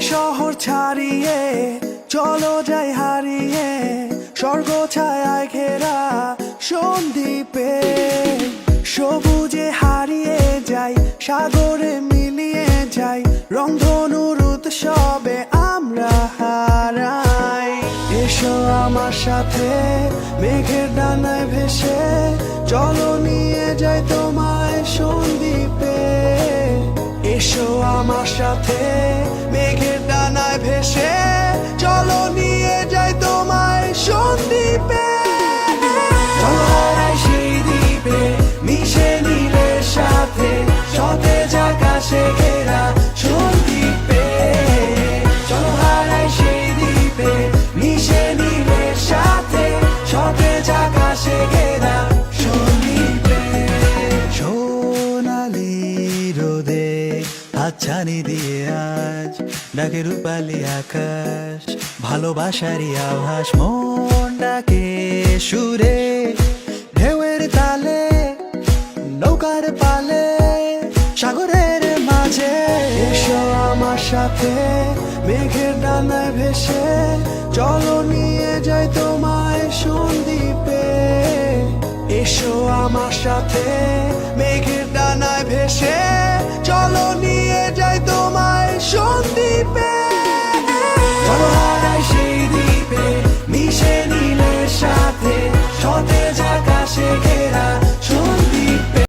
শহর ছাড়িয়ে, চলো যাই হারিয়ে, স্বর্গ ছায় ঘেরা সন্দীপে সবুজে হারিয়ে যাই, সাগরে মিলিয়ে যাই, রংধনুর উৎসবে আমরা হারাই। এসো আমার সাথে, মেঘের ডানায় ভেসে, চলো নিয়ে যাই তোমার এসো আমার সাথে। মেঘের ডানায় ভেসে চলো নিয়ে যাই তোমায় সন্দীপে হাতছানি দিয়ে আজ ডাকে রূপালি আকাশ, ভালোবাসারই আভাস। মন ডাকে সুরে, ঢেউয়ের তালে, নৌকার পালে, সাগরের মাঝে। এসো আমার সাথে, মেঘের ডানায় ভেসে, চলো নিয়ে যাই তোমায় সন্দীপে এসো আমার সাথে, মেঘের ডানায় Taught